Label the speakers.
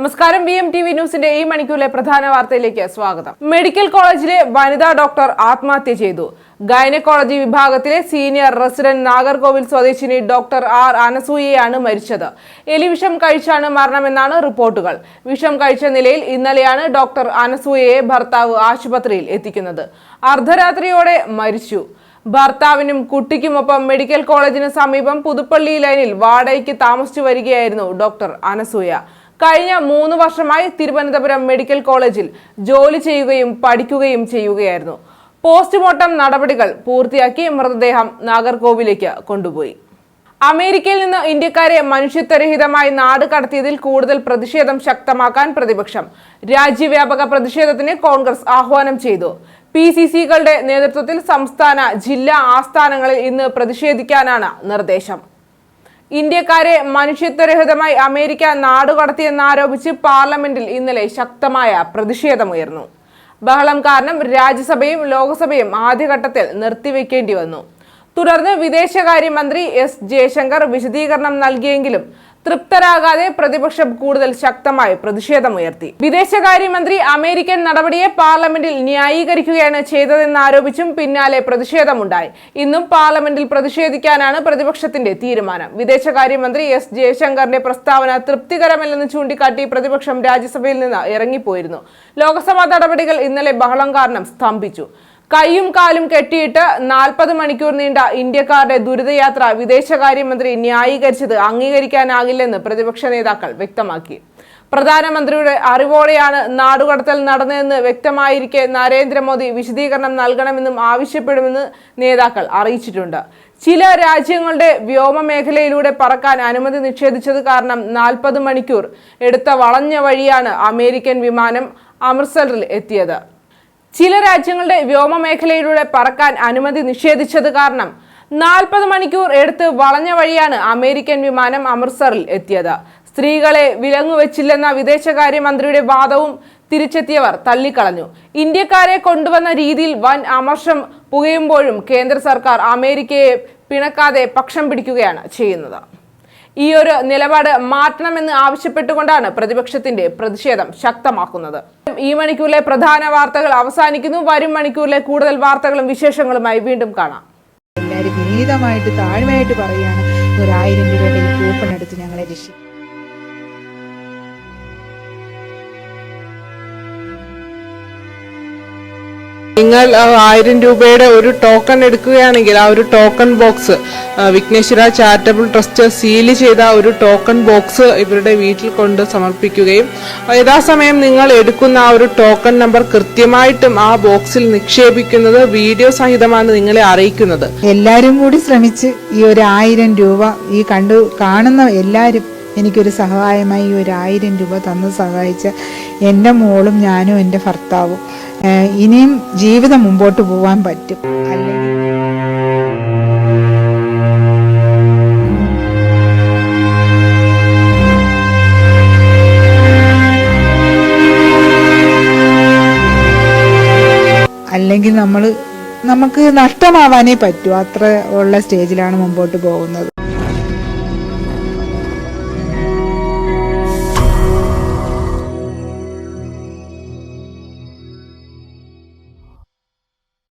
Speaker 1: നമസ്കാരം. B M T V ന്യൂസിന്റെ ഈ മണിക്കൂറിലെ പ്രധാന വാർത്തയിലേക്ക് സ്വാഗതം. മെഡിക്കൽ കോളേജിലെ വനിതാ ഡോക്ടർ ആത്മഹത്യ ചെയ്തു. ഗൈനക്കോളജി വിഭാഗത്തിലെ സീനിയർ റെസിഡന്റ് നാഗർകോവിൽ സ്വദേശിനി ഡോക്ടർ ആർ അനസൂയയാണ് മരിച്ചത്. എലിവിഷം കഴിച്ചാണ് മരണമെന്നാണ് റിപ്പോർട്ടുകൾ. വിഷം കഴിച്ച നിലയിൽ ഇന്നലെയാണ് ഡോക്ടർ അനസൂയയെ ഭർത്താവ് ആശുപത്രിയിൽ എത്തിക്കുന്നത്. അർദ്ധരാത്രിയോടെ മരിച്ചു. ഭർത്താവിനും കുട്ടിക്കുമൊപ്പം മെഡിക്കൽ കോളേജിന് സമീപം പുതുപ്പള്ളി ലൈനിൽ വാടകയ്ക്ക് താമസിച്ചു വരികയായിരുന്നു ഡോക്ടർ അനസൂയ. കഴിഞ്ഞ മൂന്ന് വർഷമായി തിരുവനന്തപുരം മെഡിക്കൽ കോളേജിൽ ജോലി ചെയ്യുകയും പഠിക്കുകയും ചെയ്യുകയായിരുന്നു. പോസ്റ്റ്മോർട്ടം നടപടികൾ പൂർത്തിയാക്കി മൃതദേഹം നാഗർകോവിലേക്ക് കൊണ്ടുപോയി. അമേരിക്കയിൽ നിന്ന് ഇന്ത്യക്കാരെ മനുഷ്യത്വരഹിതമായി നാട് കടത്തിയതിൽ കൂടുതൽ പ്രതിഷേധം ശക്തമാക്കാൻ പ്രതിപക്ഷം രാജ്യവ്യാപക പ്രതിഷേധത്തിന് കോൺഗ്രസ് ആഹ്വാനം ചെയ്തു. പി സി സികളുടെ നേതൃത്വത്തിൽ സംസ്ഥാന ജില്ലാ ആസ്ഥാനങ്ങളിൽ ഇന്ന് പ്രതിഷേധിക്കാനാണ് നിർദ്ദേശം. ഇന്ത്യക്കാരെ മനുഷ്യത്വരഹിതമായി അമേരിക്ക നാടുകടത്തിയെന്നാരോപിച്ച് പാർലമെന്റിൽ ഇന്നലെ ശക്തമായ പ്രതിഷേധമുയർന്നു. ബഹളം കാരണം രാജ്യസഭയും ലോക്സഭയും ആദ്യഘട്ടത്തിൽ നിർത്തിവെക്കേണ്ടി വന്നു. തുടർന്ന് വിദേശകാര്യമന്ത്രി എസ് ജയശങ്കർ വിശദീകരണം നൽകിയെങ്കിലും തൃപ്തരാകാതെ പ്രതിപക്ഷം കൂടുതൽ ശക്തമായി പ്രതിഷേധമുയർത്തി. വിദേശകാര്യമന്ത്രി അമേരിക്കൻ നടപടിയെ പാർലമെന്റിൽ ന്യായീകരിക്കുകയാണ് ചെയ്തതെന്നാരോപിച്ചും പിന്നാലെ പ്രതിഷേധമുണ്ടായി. ഇന്നും പാർലമെന്റിൽ പ്രതിഷേധിക്കാനാണ് പ്രതിപക്ഷത്തിന്റെ തീരുമാനം. വിദേശകാര്യമന്ത്രി എസ് ജയശങ്കറിന്റെ പ്രസ്താവന തൃപ്തികരമല്ലെന്ന് ചൂണ്ടിക്കാട്ടി പ്രതിപക്ഷം രാജ്യസഭയിൽ നിന്ന് ഇറങ്ങിപ്പോയിരുന്നു. ലോക്സഭാ നടപടികൾ ഇന്നലെ ബഹളം കാരണം സ്തംഭിച്ചു. കൈയും കാലും കെട്ടിയിട്ട് നാൽപ്പത് മണിക്കൂർ നീണ്ട ഇന്ത്യക്കാരുടെ ദുരിതയാത്ര വിദേശകാര്യമന്ത്രി ന്യായീകരിച്ചത് അംഗീകരിക്കാനാകില്ലെന്ന് പ്രതിപക്ഷ നേതാക്കൾ വ്യക്തമാക്കി. പ്രധാനമന്ത്രിയുടെ അറിവോടെയാണ് നാടുകടത്തൽ നടന്നതെന്ന് വ്യക്തമായിരിക്കെ നരേന്ദ്രമോദി വിശദീകരണം നൽകണമെന്നും ആവശ്യപ്പെടുമെന്ന് നേതാക്കൾ അറിയിച്ചിട്ടുണ്ട്. ചില രാജ്യങ്ങളുടെ വ്യോമ മേഖലയിലൂടെ പറക്കാൻ അനുമതി നിഷേധിച്ചത് കാരണം നാൽപ്പത് മണിക്കൂർ എടുത്ത വളഞ്ഞ വഴിയാണ് അമേരിക്കൻ വിമാനം അമൃത്സറിൽ എത്തിയത്. ചില രാജ്യങ്ങളുടെ വ്യോമ മേഖലയിലൂടെ പറക്കാൻ അനുമതി നിഷേധിച്ചത് കാരണം നാൽപ്പത് മണിക്കൂർ എടുത്ത് വളഞ്ഞ വഴിയാണ് അമേരിക്കൻ വിമാനം അമൃത്സറിൽ എത്തിയത്. സ്ത്രീകളെ വിലങ്ങുവെച്ചില്ലെന്ന വിദേശകാര്യമന്ത്രിയുടെ വാദവും തിരിച്ചെത്തിയവർ തള്ളിക്കളഞ്ഞു. ഇന്ത്യക്കാരെ കൊണ്ടുവന്ന രീതിയിൽ വൻ അമർഷം പുകയുമ്പോഴും കേന്ദ്ര സർക്കാർ അമേരിക്കയെ പിണക്കാതെ പക്ഷം പിടിക്കുകയാണ് ചെയ്യുന്നത്. ഈ ഒരു നിലപാട് മാറ്റണമെന്ന് ആവശ്യപ്പെട്ടുകൊണ്ടാണ് പ്രതിപക്ഷത്തിന്റെ പ്രതിഷേധം ശക്തമാക്കുന്നത്. ഈ മണിക്കൂറിലെ പ്രധാന വാർത്തകൾ അവസാനിക്കുന്നു. വരും മണിക്കൂറിലെ കൂടുതൽ വാർത്തകളും വിശേഷങ്ങളുമായി വീണ്ടും കാണാം.
Speaker 2: എല്ലാവരും വിനീതമായിട്ട് താഴ്മയായിട്ട് പറയുകയാണ്. ഒരായിരം രൂപയുടെ ഈ കൂപ്പൺ എടുത്ത് ഞങ്ങളെ രക്ഷിക്കും.
Speaker 3: നിങ്ങൾ ആയിരം രൂപയുടെ ഒരു ടോക്കൺ എടുക്കുകയാണെങ്കിൽ ആ ഒരു token box Vighneshwara charitable trust seal ചെയ്ത ഒരു ടോക്കൺ ബോക്സ് ഇവരുടെ വീട്ടിൽ കൊണ്ട് സമർപ്പിക്കുകയും യഥാസമയം നിങ്ങൾ എടുക്കുന്ന ആ ഒരു ടോക്കൺ നമ്പർ കൃത്യമായിട്ടും ആ ബോക്സിൽ നിക്ഷേപിക്കുന്നത് വീഡിയോ സഹിതമാണ് നിങ്ങളെ അറിയിക്കുന്നത്.
Speaker 2: എല്ലാവരും കൂടി ശ്രമിച്ച് ഈ ഒരു ആയിരം രൂപ ഈ കണ്ടു കാണുന്ന എല്ലാവരും എനിക്കൊരു സഹായമായി ഈ ഒരു ആയിരം രൂപ തന്ന് സഹായിച്ച എന്റെ മോളും ഞാനും എന്റെ ഭർത്താവും. ഇനിയും ജീവിതം മുമ്പോട്ട് പോവാൻ പറ്റും അല്ലെങ്കിൽ അല്ലെങ്കിൽ നമ്മൾ നമുക്ക് നഷ്ടമാവാനേ പറ്റൂ. അത്ര ഉള്ള സ്റ്റേജിലാണ് മുമ്പോട്ട് പോകുന്നത്.